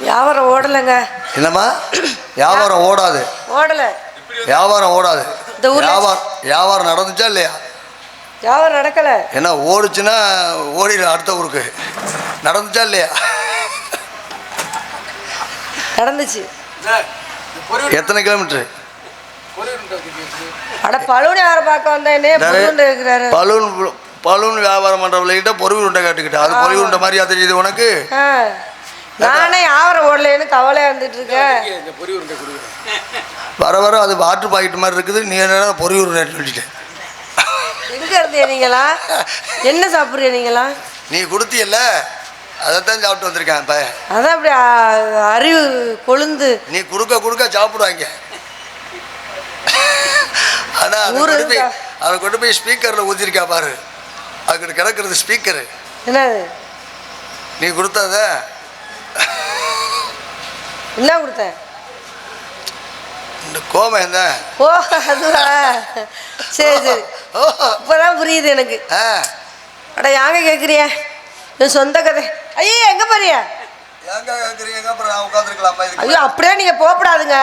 வியாபாரம் ஓடலைங்க. என்னம்மா? வியாபாரம் ஓடாது. ஓடலை. வியாபாரம் ஓடாது. இந்த ஊர்ல- வியாபாரம் வியாபாரம் நடந்துச்சா இல்லையா? வியாபாரம் நடக்கலை. ஏன்னா ஓடுச்சுன்னா ஓடிடும் அடுத்த ஊருக்கு. நடந்துச்சா இல்லையா? நடந்துச்சு. எத்தனை கிலோமீட்டரு அட பழுவனி யாரை பார்க்க வந்தேனே புதுண்டு இருக்கிறாரு. பலூன் பலூன் வியாபாரம் பண்ணுறவங்ககிட்ட பொறி உருண்டை கேட்டுக்கிட்ட அது பொறி உருண்டை மாதிரியா தெரியுது உனக்கு? ஆ. நானே வியாபாரம் ஓடலைன்னு கவலையா இருந்துட்டு இருக்கேன் வர வர அது வாட்டர் பாக்கெட் மாதிரி இருக்குது. நீ என்ன பொறி உருண்டை சொல்லிட்டேன் எங்க இருந்தீங்க நீங்களா? என்ன சாப்பிட்றீங்க நீங்களா? நீ கொடுத்தியல்ல. அதைத்தான் சாப்பிட்டு வந்திருக்கேன் இப்போ அதான் அப்படி அறிவு கொழுந்து. நீ கொடுக்க கொடுக்க சாப்பிடுவாங்க. ஆனால் அதை ஊரு? அதை கொண்டு போய் ஸ்பீக்கரில் ஊற்றிருக்கா பாரு. அதுக்கு கிடக்கிறது ஸ்பீக்கரு என்னது? நீ கொடுத்தத என்ன கொடுத்தேன் கோபம் தான் ஓ அதுவா? சரி சரி. இப்போதான் புரியுது எனக்கு. அட யாங்க கேட்குறிய என் சொந்த கதை. ஐயோ எங்கே போறிய ஐயோ அப்படியே நீங்கள் போகக்கூடாதுங்க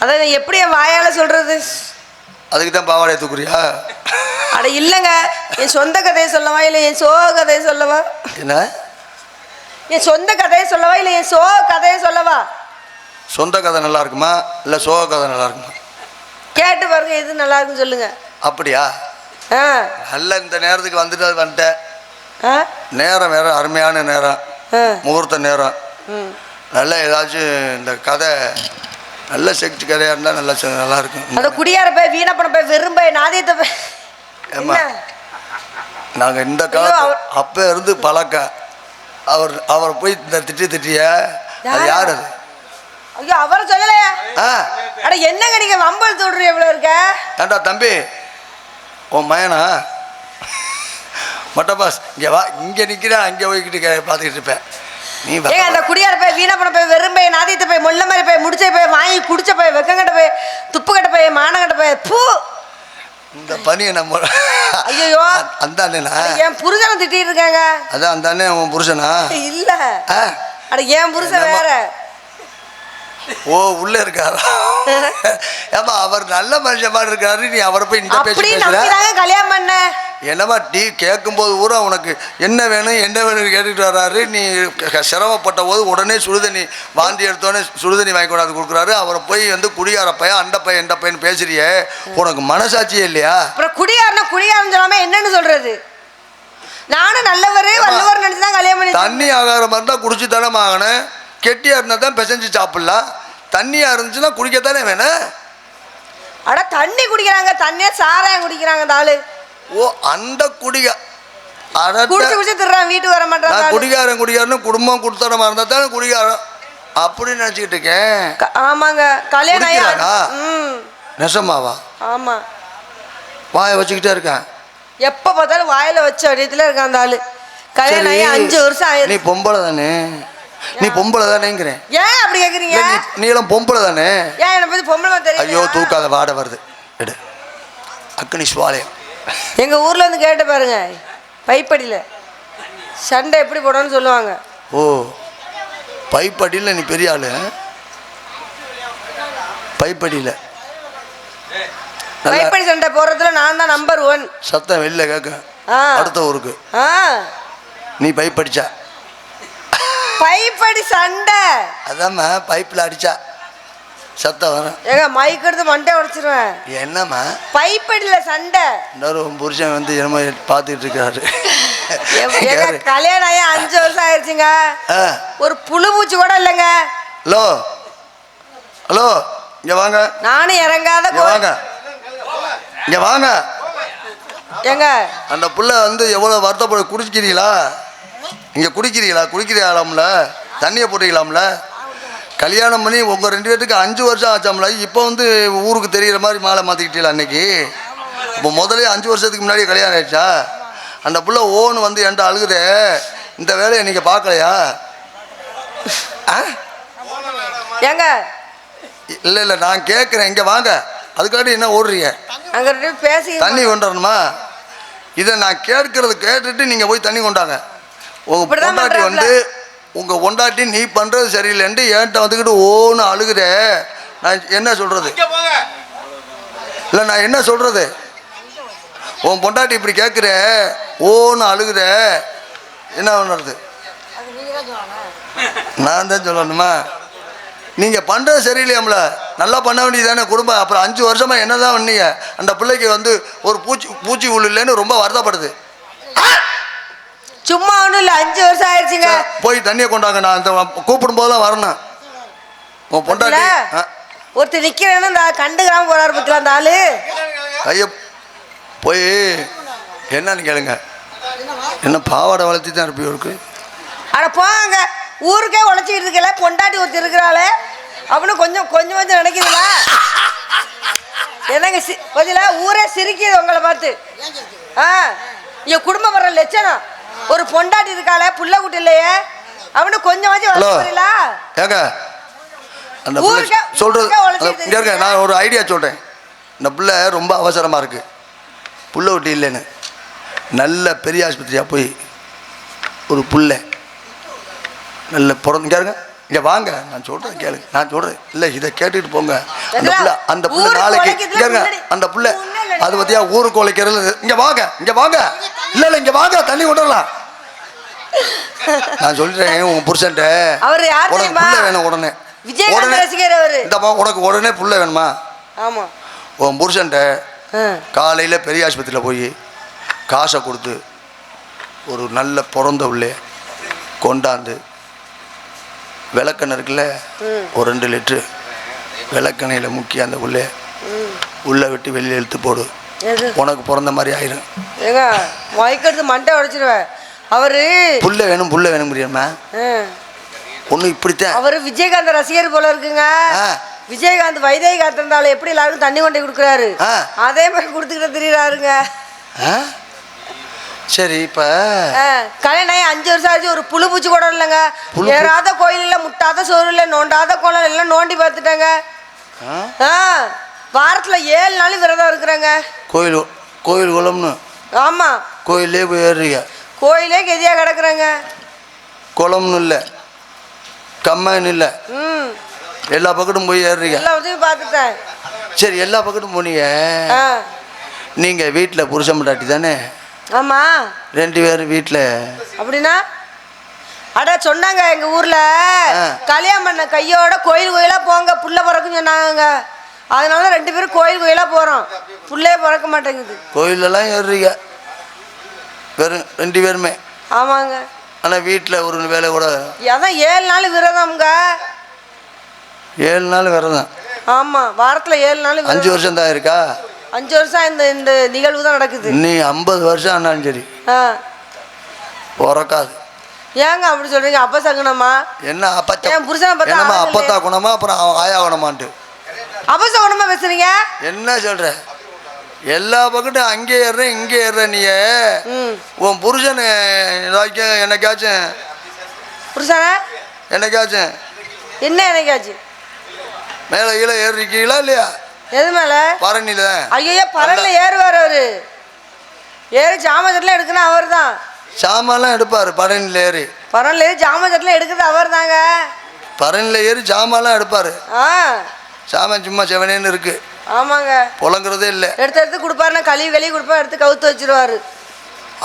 அதான் எப்படி என் வாயால் சொல்கிறது அதுக்கு தான் பாவாடையை தூக்குறியா அட இல்லைங்க. என் சொந்த கதையை சொல்லவா? இல்லை என் சோ கதையை சொல்லவா? என்ன? என் சொந்த கதையை சொல்லவா? இல்லை என் சோ கதையை சொல்லவா? சொந்த கதை நல்லா இருக்குமா? இல்லை சோக கதை நல்லா இருக்குமா? கேட்டு பாருங்க எது நல்லா இருக்குன்னு சொல்லுங்க. அப்படியா? ஆ. நல்ல இந்த நேரத்துக்கு வந்துட்டு அது வந்துட்டேன் ஆ. நேரம் வேற அருமையான நேரம். ஆ. முகூர்த்த நேரம். ம். நல்ல ஏதாச்சும் இந்த கதை நல்ல செக்ட் கதையாக இருந்தால் நல்லா செ- நல்லா இருக்கும். அந்த குடியார போய் வீணா பண்ண போய் வெறும் போய் நாதியத்தை போய். ஏம்மா என்ன? நாங்கள் இந்த காலத்து அப்போ இருந்து பழக்கம். அவர் அவரை போய் இந்த திட்டி திட்டிய அது யாரு? அது ஐயோ அவரை சொல்லலையா. ஆ. அட என்னங்க நீங்க வம்பல் தோடுறீ எவ்வளோ இருக்க? ஏண்டா தம்பி உன் மயனா மட்டபாஸ் இங்கே வா இங்கே நிற்கிறேன் அங்கே போய்கிட்டு பார்த்துக்கிட்டு இருப்பேன் நீ. ஏங்க அந்த குடியார போய் வீணா பண்ண போய் வெறும் போய் நாதியத்தை போய் முள்ள மாதிரி போய் முடிச்ச போய் வாங்கி குடிச்ச போய் வெக்கங்கட்ட போய் துப்பு கட்ட போய் மானங்கட்ட போய் பூ! இந்த பனியை நம்ம ஐயையோ. அந்த அண்ணனா என் புருஷனை திட்டிட்டு இருக்காங்க? அதான் அந்த அண்ணன் உன் புருஷனா? இல்ல. அட என் புருஷன்? வேற? ஓ உள்ள இருக்காரா? ஏமா அவர் நல்ல மனுஷன் மாதிரி இருக்காரு நீ அவரை போய் இந்த பேச்சு பேசுற கல்யாணம் பண்ண. என்னம்மா டீ கேட்கும்போது பூரா உனக்கு என்ன வேணும் என்ன வேணும் கேட்டுட்டு வர்றாரு நீ சிரமப்பட்ட போது உடனே சுடுதண்ணி வாந்தி எடுத்தோடனே சுடுதண்ணி வாங்கி கொண்டாந்து கொடுக்குறாரு. அவரை போய் வந்து குடியார பையன் அண்ட பையன் எண்ட பையன் பேசுறியே. உனக்கு மனசாட்சியே இல்லையா? அப்புறம் குடியாருன்னா குடியாருன்னு சொல்லாம என்னன்னு சொல்றது? நானும் நல்லவரே வல்லவர் நினைச்சு தான் கல்யாணம் பண்ணி தண்ணி ஆகாரம் இருந்தால் குடிச்சு தானே ஆகணும். கெட்டியாக இருந்தால் தான் பிசைஞ்சு சாப்பிட்லாம். தண்ணியாக இருந்துச்சுன்னா குடிக்கத்தானே வேணும் அட தண்ணி குடிக்கிறாங்க தண்ணியே சாராயம் குடிக்கிறாங்க ஆளு. ஓ அந்த குடிக. குடிச்சு குடிச்சு திருறான் வீட்டுக்கு வர மாட்டாங்க நான் குடிகாரன் குடிகாரன்னு குடும்பம் கொடுத்தனமா இருந்தால் தானே குடிகாரன் அப்படின்னு நினச்சிக்கிட்டு இருக்கேன். ஆமாங்க. கல்யாணம் நெசமாவா? ஆமா. வாயை வச்சுக்கிட்டே இருக்கேன். எப்ப பார்த்தாலும் வாயில வச்ச அடியத்துல இருக்கான் அந்த ஆளு. கல்யாணம் ஆகி. அஞ்சு வருஷம் நீ ஆயிருக்கு பொம்பளை தானே? நீ பொம்பளை தானேங்கிறேன் ஏன் அப்படி கேக்குறீங்க? நீளம் பொம்பளை தானே ஏன் என்னை பத்தி பொம்பளை தெரியும் ஐயோ தூக்காத வாடை வருது. எடு. அக்னி சுவாலயம். எங்க ஊர்ல வந்து கேட்டு பாருங்க. பைப்படியில. சண்டை எப்படி போடணும்னு சொல்லுவாங்க. ஓ பைப்படியில் நீ பெரிய ஆளு? பைப்படியில். பைப்படி சண்டை போடுறதுல நான் தான் நம்பர் ஒன் சத்தம் வெளில கேட்க. அடுத்த ஊருக்கு. நீ பைப் பைப்படி சண்டை. அதாம்மா பைப்பில் அடிச்சா சத்தம் வரும். ஏங்க மைக் எடுத்து மண்டை உடைச்சிருவேன். என்னம்மா? பைப்படியில சண்டை. இன்னொரு புருஷன் வந்து என்னமோ பார்த்துக்கிட்டு இருக்காரு? கல்யாணம் ஆகி அஞ்சு வருஷம் ஆயிடுச்சுங்க. ஒரு புழு பூச்சி கூட இல்லைங்க. ஹலோ? ஹலோ? இங்கே வாங்க. நானும் இறங்காத வாங்க. இங்கே வாங்க. ஏங்க. அந்த புள்ள வந்து எவ்வளோ வருத்தப்பட குடிக்கிறீங்களா இங்கே குடிக்கிறீங்களா? குடிக்கிறீங்களாம்ல? தண்ணியை போட்டுக்கலாம்ல கல்யாணம் பண்ணி உங்கள் ரெண்டு பேர்த்துக்கு அஞ்சு வருஷம் ஆச்சாம்ல? இப்போ வந்து ஊருக்கு தெரிகிற மாதிரி மாலை மாற்றிக்கிட்டீங்களா அன்னைக்கு? இப்போ முதலே அஞ்சு வருஷத்துக்கு முன்னாடி கல்யாணம் ஆயிடுச்சா? அந்த புள்ள ஓன்னு வந்து என்கிட்ட அழுகுதே. இந்த வேலையை நீங்கள் பார்க்கலையா? ஏங்க? இல்லை இல்லை நான் கேட்குறேன் இங்கே வாங்க. அதுக்காட்டி என்ன ஓடுறீங்க? அங்க பேசி தண்ணி கொண்டு வரணுமா இதை நான் கேட்கறது கேட்டுட்டு நீங்கள் போய் தண்ணி கொண்டாங்க. உங்கள் பொண்டாட்டி. வந்து உங்கள் பொண்டாட்டி நீ பண்ணுறது சரியில்லைன்ட்டு என்கிட்ட வந்துக்கிட்டு ஓன்னு அழுகுற. நான் என்ன சொல்கிறது இல்லை நான் என்ன சொல்கிறது உன் பொண்டாட்டி இப்படி கேட்குற ஓன்னு அழுகுற. என்ன பண்ணுறது நான் தான் சொல்லணுமா? நீங்கள் பண்ணுறது சரியில்லையாம்ல. நல்லா பண்ண வேண்டியதானே குடும்பம். அப்புறம் அஞ்சு வருஷமாக என்ன தான் பண்ணீங்க? அந்த பிள்ளைக்கு வந்து ஒரு பூச்சி பூச்சி உள்ள இல்லைன்னு ரொம்ப வருத்தப்படுது. சும்மா ஒண்ணும் இல்ல அஞ்சு வருஷம் ஆயிடுச்சுங்க. போய் தண்ணியை கொண்டாங்க நான் அந்த கூப்பிடும் போதெல்லாம் வரணும். உன் பொண்டாட்டி ஒருத்தர் நிக்கிறேன்னு இந்த கண்டுக்கிறாம போறாரு பத்தியா அந்த ஆளு? கையை போய் என்னன்னு கேளுங்க. என்ன பாவாடை வளர்த்தி தான் இருப்பி இருக்கு அட போங்க ஊருக்கே உழைச்சிட்டு இருக்கல பொண்டாட்டி ஒருத்தர் இருக்கிறாளே. அப்படின்னு கொஞ்சம் கொஞ்சம் கொஞ்சம் நினைக்கிறீங்களா என்னங்க கொஞ்சம் ஊரே சிரிக்குது உங்களை பார்த்து. ஆ இங்க குடும்பம் வர்ற லட்சணம். ஒரு பொண்டாட்டி இருக்காளே புள்ள குட்டி இல்லையே? அப்படின்னு கொஞ்சம் கொஞ்சம் ஹலோ வளர்க்குறீங்களா ஏங்க அந்த பிள்ளை சொல்றது இங்க இருங்க நான் ஒரு ஐடியா சொல்கிறேன் இந்த பிள்ளை ரொம்ப அவசரமாக இருக்கு. புள்ள ஒட்டி இல்லைன்னு. நல்ல பெரிய ஆஸ்பத்திரியாக போய் ஒரு புள்ள. நல்ல பிறந்து இங்க இருங்க. இங்கே வாங்க நான் சொல்கிறேன் கேளுங்க நான் சொல்கிறேன் இல்லை இதை கேட்டுட்டு போங்க அந்த? புள்ள அந்த புள்ள நாளைக்கு முன்னாடி. அந்த புள்ள. அது பற்றியா ஊருக்கு உழைக்கிறது இங்கே வாங்க இங்கே வாங்க இல்லை இல்லை இங்கே வாங்க தண்ணி வரலாம் நான் சொல்லிட்டேன் உன் புருஷன்ட்ட அவரு யார் உனக்கு தெரியுமா? புள்ள வேணும் உடனே உடனே ரசிகர் அவரு உனக்கு உடனே புள்ள வேணுமா ஆமா உன் புருஷன்ட்ட. காலையில் பெரிய ஆஸ்பத்திரியில் போய் காசை கொடுத்து ஒரு நல்ல பிறந்த உள்ளே கொண்டாந்து விளக்கெண்ணெய் இருக்குல்ல ஒரு ரெண்டு லிட்ரு விளக்கெண்ணெயில் முக்கி அந்த உள்ளே உள்ளே விட்டு வெளியில் இழுத்து போடு. உனக்கு பிறந்த மாதிரி ஆயிரும். ஏங்க மயக்கிறது மண்டை உடைச்சிருவேன் அவரு புள்ள வேணும் புள்ள வேணும் முடியுமா. ஒன்று இப்படித்தான். அவரு விஜயகாந்த் ரசிகர் போல இருக்குங்க. விஜயகாந்த் வைதேகாந்த் இருந்தாலும் எப்படி எல்லாருக்கும் தண்ணி கொண்டு கொடுக்குறாரு. அதே மாதிரி கொடுத்துக்கிட்டு திரியிறாருங்க. சரி இப்போ கல்யாணம் அஞ்சு வருஷம் ஆச்சு ஒரு புழு பூச்சி கூட இல்லைங்க. ஏறாத கோயில் இல்லை முட்டாத சோறு இல்லை நோண்டாத கோலம் எல்லாம் நோண்டி பார்த்துட்டாங்க. ஆ? வாரத்துல ஏழு நாள் விரதம் இருக்கிறாங்க. கோயில் கோயில் குளம்னு. ஆமா. கோயிலே போய் ஏறுறீங்க. கோயிலே கெதியா கிடக்குறாங்க. குளம்னு இல்லை கம்மன் இல்லை. ம். எல்லா பக்கத்தும் போய் ஏறுறீங்க. எல்லா உதவி பார்த்துட்டேன். சரி எல்லா பக்கத்தும் போனீங்க. நீங்கள் வீட்டில் புருஷன் முட்டாட்டி தானே? ஆமா. ரெண்டு பேரும் வீட்டில் அப்படின்னா? அட சொன்னாங்க எங்க ஊர்ல. கல்யாணம் பண்ண கையோட கோயில் கோயிலா போங்க. புள்ள பிறக்குன்னு சொன்னாங்க. அதனால ரெண்டு பேரும் கோயில் கோயிலா போறோம். புள்ளையே பிறக்க மாட்டேங்குது. கோயிலெல்லாம் ஏறுறீங்க. வெறும் ரெண்டு பேருமே. ஆமாங்க. ஆனால் வீட்டில் ஒரு வேலை கூட. அதான் ஏழு நாள் விரதம்ங்க. ஏழு நாள் விரதம். ஆமா வாரத்துல ஏழு நாள். அஞ்சு வருஷம் தான் இருக்கா? அஞ்சு வருஷம் இந்த இந்த நிகழ்வு தான் நடக்குது. நீ ஐம்பது வருஷம் ஆனாலும் சரி. ஆ. பிறக்காது. ஏங்க அப்படி சொல்றீங்க? அப்ப சகுனமா என்ன அப்பத்தா என் புருஷனை பார்த்தா என்னம்மா ஆளுங்களே. அப்பத்தா குணமா அப்புறம் ஆயா குணமான்ட்டு அப்ப சகுனமா பேசுறீங்க? என்ன சொல்ற? எல்லா பக்கட்டும் அங்கே ஏறுறேன் இங்கே ஏறுற நீ ம். உன் புருஷன் ஏதாச்சும் என்னைக்காச்சும். புருஷனா? என்னைக்காச்சும். என்ன எனக்காச்சு மேலே கீழே ஏறிருக்கீங்களா இல்லையா? எது மேல? பரணியில் ஐயோ பரல்ல ஏறுவார் அவரு. ஏறி ஜாமஜட்லாம் எடுக்கணும் அவர் தான் சாமான்லாம் எடுப்பார் பரணியில் ஏறி. பரல்ல ஏறி ஜாமஜட்லாம் எடுக்கிறது அவர் தாங்க பரணியில் ஏறி சாமான்லாம் எடுப்பார். ஆ. சாமான் சும்மா செவனேன்னு இருக்கு. ஆமாங்க. புழங்குறதே இல்லை. எடுத்து எடுத்து கொடுப்பாருன்னா கழுவி கழுவி கொடுப்பா எடுத்து கவுத்து வச்சிருவாரு.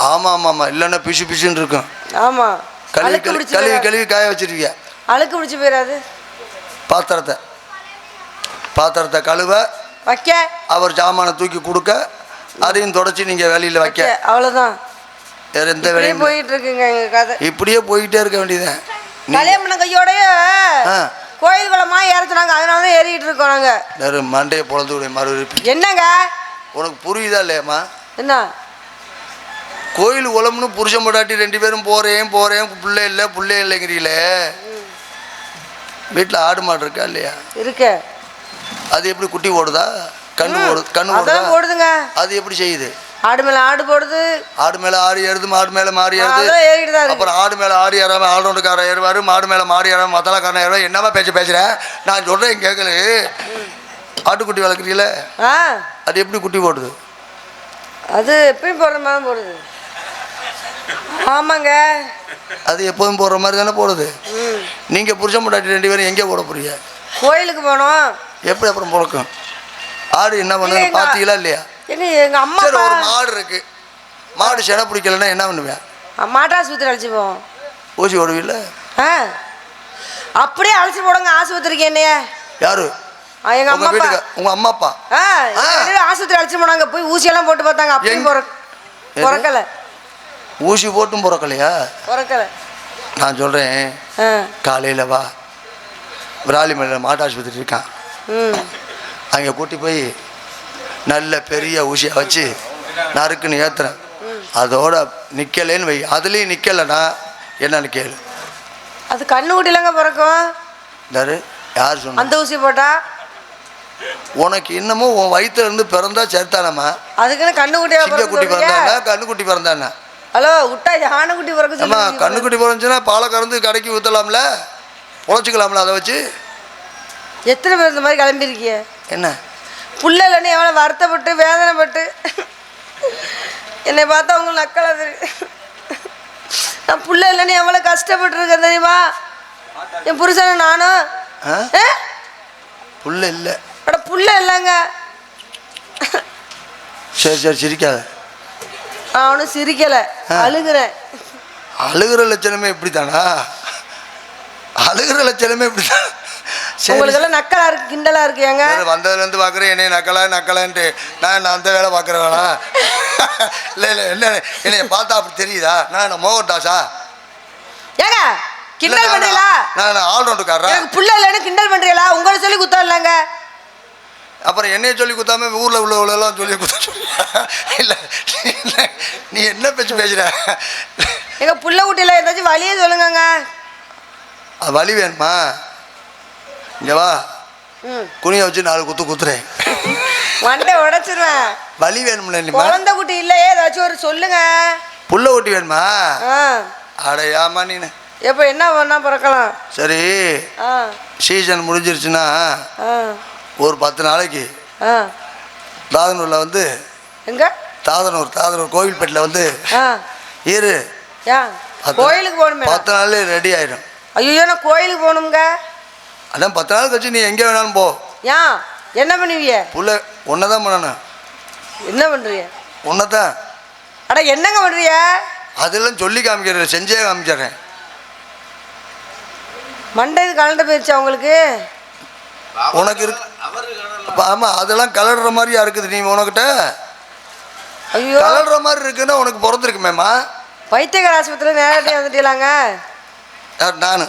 ஆமாம் ஆமாம் ஆமாம் இல்லைன்னா பிசு பிசுன்னு இருக்கும். ஆமா. கழுவி கழுவி. கழுவி காய வச்சிருக்கிய அழுக்கு பிடிச்சி போயிடாது பாத்திரத்தை. பாத்திரத்தை கழுவ வைக்க. அவர் சாமானை தூக்கி கொடுக்க அதையும் தொடச்சி நீங்கள் வேலையில் வைக்க. அவ்வளவுதான். வேற எந்த வேலையும். போயிட்டு இருக்குங்க எங்க கதை. இப்படியே போயிட்டே இருக்க வேண்டியதுதான். பண்ண கையோடய. கோயில் குளமா ஏறச்சுனாங்க. அதனால தான் ஏறிட்டு இருக்கோம் நாங்க. வேறு மண்டையை பொழந்து விட மறுபடியும் என்னங்க? உனக்கு புரியுதா இல்லையாம்மா? என்ன? கோயில் குளம்னு புருஷன் பொண்டாட்டி ரெண்டு பேரும் போகிறேன் போகிறேன் பிள்ளை இல்லை பிள்ளை இல்லைங்கிறீங்களே. வீட்டில் ஆடு மாடு இருக்கா இல்லையா? இருக்க. அது எப்படி குட்டி ஓடுதா? கண்ணு ஓடுது கண்ணு ஓடுதா? அதான் போடுதுங்க அது எப்படி செய்யுது? ஆடு மேல ஆடு போடுது. ஆடு மேலே ஆடு ஏறுது மாடு மேலே மாடு ஏறுது. அதெல்லாம் ஏறிட்டு தான் இருக்கு. அப்புறம் ஆடு மேலே ஆடு ஏறாம ஆல்ரவுண்டுக்காரன் ஏறுவார் மாடு மேலே மாடு ஏறாம மத்தளக்காரன் ஏறுவார். என்னமா பேச்சு பேசுகிறேன் நான் சொல்கிறேன் கேட்கல ஆட்டுக்குட்டி வளர்க்குறீங்களே ஆ. அது எப்படி குட்டி போடுது? அது எப்பயும் போடுற மாதிரி போடுது. ஆமாங்க. அது எப்போதும் போடுற மாதிரி தானே போடுது. ம். நீங்கள் புருஷன் முட்டாட்டி ரெண்டு பேரும் எங்கே போட போறீங்க? கோயிலுக்கு போனோம். எப்படி அப்புறம் பிறக்கும் ஆடு என்ன பண்ணுது. பார்த்தீங்களா இல்லையா? எங்க எங்க அம்மா சரி ஒரு மாடு இருக்கு. மாடு செனை பிடிக்கலன்னா என்ன பண்ணுவேன் மாட்டாஸ்பத்திரி அழைச்சி போவோம் ஊசி ஓடுவில்ல ஆ. அப்படியே அழைச்சி போடுங்க ஆஸ்பத்திரிக்கு என்னைய. யாரு? ஆ, எங்க உங்க அம்மா அப்பா. வீட்டுக்கு உங்க அம்மா அப்பா? ஆ ஆஸ்பத்திரி அழைச்சி போனாங்க போய் ஊசியெல்லாம் போட்டு பார்த்தாங்க அப்படியும்? பிறக்கல. ஊசி போட்டும் பிறக்கலையா? பிறக்கல. நான் சொல்கிறேன் காலையில் வா. விராலிமலையில் மாட்டு ஆஸ்பத்திரி இருக்கான். அங்கே கூட்டி போய் நல்ல பெரிய ஊசியை வச்சு நறுக்குன்னு ஏற்றுறேன் அதோட நிற்கலைன்னு வை. அதுலேயும் நிற்கலைன்னா என்னன்னு கேளு. அது கண்ணு குட்டிலங்க பிறக்கும். யாரு யார் சொன்ன? அந்த ஊசி போட்டா? உனக்கு இன்னமும் உன் வயித்துல இருந்து பிறந்தா சேர்த்தானம்மா? அதுக்குன்னு கண்ணு குட்டியா பிறக்க பிறந்தானா கண்ணுக்குட்டி பிறந்தானா? ஹலோ விட்டா யானை குட்டி பிறக்க அம்மா சொல்லி கண்ணுக்குட்டி பிறந்துச்சுன்னா பாலை கறந்து கடைக்கு ஊற்றலாம்ல பொழைச்சிக்கலாம்ல அதை வச்சு? எத்தனை பேர் இந்த மாதிரி கிளம்பியிருக்கீங்க? என்ன? புள்ள இல்லைன்னு எவ்வளோ வருத்தப்பட்டு வேதனைப்பட்டு? என்னை பார்த்தா உங்களுக்கு நக்கலா தெரியும் நான் புள்ள இல்லைன்னு எவ்வளோ கஷ்டப்பட்டுருக்கேன் தெரியுமா? என் புருஷனை நானும்? புள்ள இல்லை. அட புள்ள இல்லைங்க. சரி சரி சிரிக்காத. அவனும் சிரிக்கலை. அழுகிறேன். அழுகிற லட்சணமே இப்படி தானா அழுகிற லட்சணமே இப்படி தான் சரி. உங்களுக்கெல்லாம் நக்கலா இருக்கு கிண்டலா இருக்கு ஏங்க? சரி, வந்ததுலேருந்து பார்க்குறேன் என்னை நக்கலா நக்கலான்ட்டு. நான் நான் அந்த வேலை பார்க்குறேனா இல்லை இல்லை என்ன என்னைய பார்த்தா அப்படி தெரியுதா? நான் என்ன மோகன்தாஸா ஏங்க இல்ல, கிண்டல் நான் பண்றீங்களா? நான் ஆல்ரவுண்டுக்காரா எனக்கு புள்ள இல்லைன்னு கிண்டல் பண்றீங்களா? உங்களை சொல்லி குத்தம் இல்லைங்க. அப்புறம் என்னைய சொல்லி குத்தாம ஊரில் உள்ளவங்களெல்லாம் சொல்லி குத்த இல்லை இல்லை நீ என்ன பேச்சு பேசுகிற எங்க புள்ள குட்டியில ஏதாச்சும் வழியே சொல்லுங்கங்க. அது வலி வேணுமா? இங்கே வா. குனியை வச்சு நாலு குத்து குத்துறேன். மண்டை உடைச்சிருவேன். வலி வேணும்ல நீமா குழந்தை குட்டி இல்லையே ஏதாச்சும் ஒரு சொல்லுங்க. புள்ள ஓட்டி வேணுமா? அட ஏமா நீ எப்போ என்ன பண்ணா பிறக்கலாம்? சரி சீசன் முடிஞ்சிருச்சுன்னா ஒரு பத்து நாளைக்கு தாதனூரில் வந்து எங்க? தாதனூர் தாதனூர் கோவில்பேட்டில் வந்து இரு. கோயிலுக்கு போகணுமே பத்து நாள்ல ரெடி ஆயிடும் ஐயோ நான் கோயிலுக்கு போகணுங்க அதான் பத்து நாள் கழிச்சு நீ எங்கே வேணாலும் போ. ஏன் என்ன பண்ணுவீங்க புள்ள ஒன்றை தான் பண்ணணும். என்ன பண்ணுறீங்க ஒன்றை தான். அட என்னங்க பண்ணுறீங்க அதெல்லாம் சொல்லி காமிக்கிறேன் செஞ்சே காமிச்சிடுறேன் மண்டை இது கலண்டு போயிடுச்சா உங்களுக்கு? உனக்கு இருக்கு. ஆமாம் அதெல்லாம் கலடுற மாதிரியா இருக்குது நீ உனக்கிட்ட? ஐயோ. கலடுற மாதிரி இருக்குன்னா உனக்கு பிறந்திருக்குமேம்மா. வைத்தியகர் ஆஸ்பத்திரியில் நேரடியாக வந்துட்டீங்களாங்க? யார் நான்?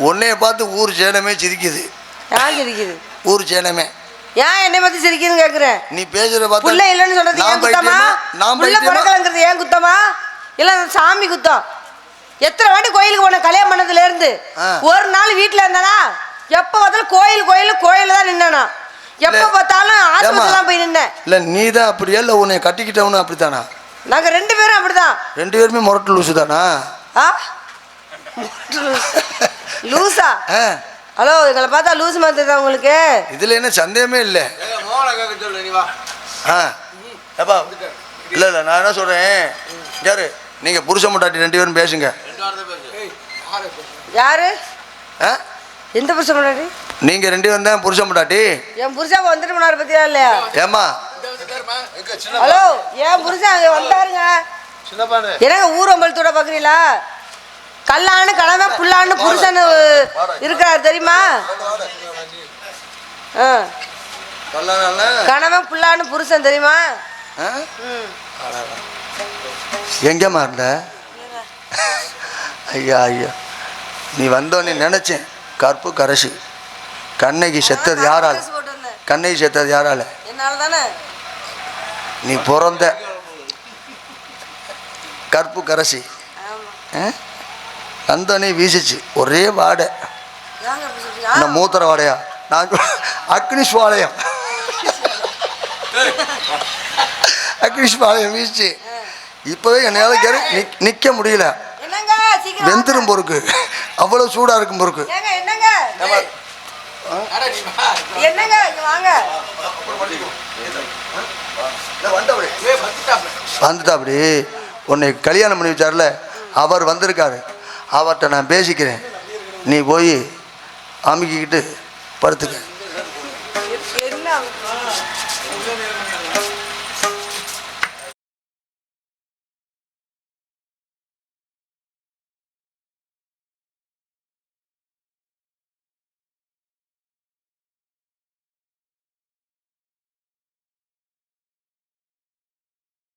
உன்னைய பார்த்து ஊர் சேனமே சிரிக்குது. ஏன் சிரிக்குது? ஊர் சேனமே. ஏன் என்னை பற்றி சிரிக்குதுன்னு கேட்குறேன் நீ பார்த்தா புள்ள இல்லைன்னு சொல்றது ஏன் குத்தமா? நான் புள்ள பிறக்கலங்கிறது ஏன் குத்தமா? இல்ல சாமி குத்தம். எத்தனை வாட்டி கோயிலுக்கு போன கல்யாணம் பண்ணதுல இருந்து. ஆ. ஒரு நாள் வீட்டுல இருந்தானா எப்ப பார்த்தாலும் கோயில் கோயில் கோயில தான் நின்னானா. எப்ப. பார்த்தாலும் ஆஸ்பத்திரி ஏம்மா? தான் போய் நின்னேன். இல்லை நீ தான் அப்படியா? இல்லை உன்னை கட்டிக்கிட்டவனு அப்படித்தானா? நாங்க ரெண்டு பேரும் அப்படிதான். ரெண்டு பேருமே முரட்டு லூசு தானா ஆ? லூசா? ஆ. ஹலோ எங்களை பார்த்தா லூஸ் மாதிரி தெரியுதா உங்களுக்கு? இதில் என்ன சந்தேகமே இல்லை. மோகனை கேட்க சொல்லு நீ வா. ஆ. ஏப்பா இல்லை இல்லை நான் என்ன சொல்கிறேன் யாரு? நீங்கள் புருஷ முட்டாட்டி ரெண்டு பேரும் பேசுங்க. யாரு? ஆ? எந்த புருஷன் முன்னாடி நீங்கள் ரெண்டு பேரும் தான் புருஷ முட்டாட்டி. என் புருஷன் வந்துட்டு போனாரு பத்தியா இல்லையா? சின்ன ஹலோ என் புருஷன் அங்க வந்தாருங்க. என்னங்க ஊரம்பலத்தோட பார்க்குறீங்களா கல்லான்னு கணவன் புல்லான்னு புருஷன் இருக்கிறாரு தெரியுமா? கணவன் புல்லான்னு புருஷன் தெரியுமா? ஆ? ம். எங்கேம்மா இருந்த? ஐயா ஐயா. நீ வந்தோன்னு நினச்சேன். கற்பு கரசி. கண்ணகி செத்தது யாரால. கண்ணகி செத்தது யாரால? நீ பிறந்த கற்பு கரசி. ஆமா. ஆ? வந்தோடனே வீசிச்சு. ஒரே வாடை? என்ன மூத்திர வாடையா? நான் அக்னிஷ் வாழையம் அக்னிஷ் வாழையம் வீசிச்சு. இப்போவே என்னால் கரு நிற்க முடியல. வெந்துரும் பொறுக்கு. அவ்வளோ சூடாக இருக்கும் பொறுக்கு. என்னங்க? வாங்க. உன்னை கல்யாணம் பண்ணி வச்சார்ல. அவர் வந்திருக்காரு. அவர்கிட்ட நான் பேசிக்கிறேன். நீ போய் அமுக்கிக்கிட்டு படுத்துக்க. என்ன